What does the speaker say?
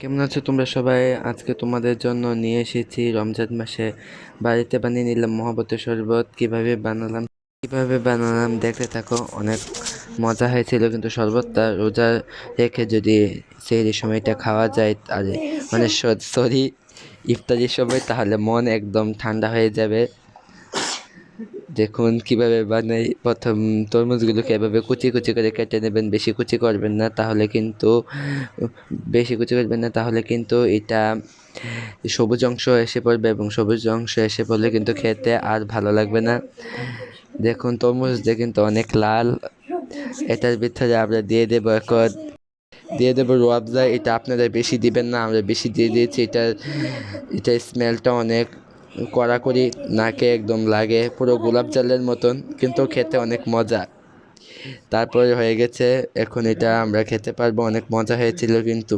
কেমন আছো তোমরা সবাই? আজকে তোমাদের জন্য নিয়ে এসেছি রমজান মাসে বাড়িতে বানিয়ে নিলাম মহব্বতের শরবত। কীভাবে বানালাম কীভাবে বানালাম দেখতে থাকো। অনেক মজা হয়েছিল, কিন্তু শরবতটা রোজা রেখে যদি সেই সময়টা খাওয়া যায়, তাহলে মানে সরি, ইফতারির সময়, তাহলে মন একদম ঠান্ডা হয়ে যাবে। দেখুন কীভাবে বানাই। প্রথম তরমুজগুলোকে এভাবে কুচি কুচি করে কেটে নেবেন, বেশি কুচি করবেন না, তাহলে কিন্তু, বেশি কুচি করবেন না, তাহলে কিন্তু এটা সবুজ অংশ এসে পড়বে এবং সবুজ অংশ এসে পড়লে কিন্তু খেতে আর ভালো লাগবে না। দেখুন তরমুজটা কিন্তু অনেক লাল। এটার ভিতরে আমরা দিয়ে দেবো এখন, দিয়ে দেবো রোয়াবজা এটা আপনারা বেশি দিবেন না, আমরা বেশি দিয়ে দিয়েছি। এটা এটা স্মেলটা অনেক কড়াকড়ি নাকে একদম লাগে, পুরো গোলাপ জলের মতন, কিন্তু খেতে অনেক মজা। তারপরে হয়ে গেছে, এখন এটা আমরা খেতে পারব, অনেক মজা হয়েছিল কিন্তু।